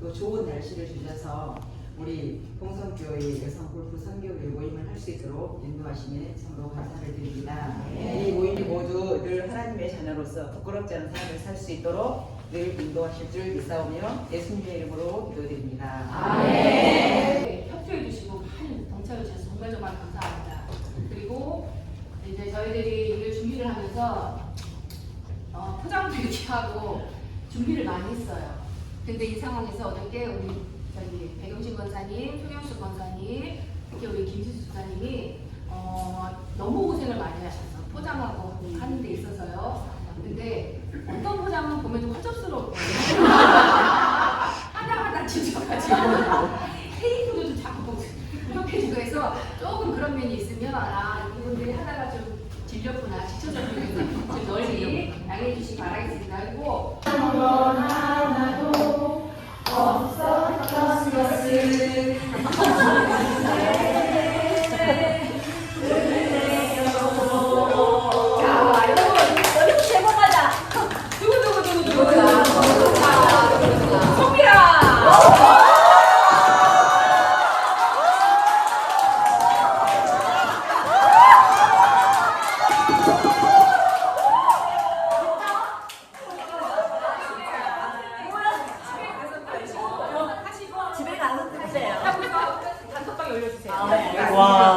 또 좋은 날씨를 주셔서 우리 동성교회 여성 골프 선교회 모임을 할 수 있도록 인도하심에 참으로 감사를 드립니다. 이 모임이 모두 늘 하나님의 자녀로서 부끄럽지 않은 삶을 살 수 있도록 늘 인도하실 줄 믿사오며 예수님의 이름으로 기도드립니다. 네, 협조해 주시고 많은 동참해 주셔서 정말 정말 감사합니다. 그리고 이제 저희들이 이걸 준비를 하면서 어, 포장도 이렇게 하고 준비를 많이 했어요. 근데 이 상황에서 어저께 우리 저기 백영신 권사님, 송영수 권사님, 특히 우리 김지수 수사님이 어, 너무 고생을 많이 하셔서 포장하고 하는 데 있어서요. 근데 어떤 포장은 보면 좀 허접스러울 거예요. 하나하나 지져가지고 테이프도 좀 자꾸 이렇게 해서 조금 그런 면이 있으면 아 이분들이 하다가 좀 질렸구나 좀 널리 양해해 주시기 바라겠습니다. 그리고 六。哇。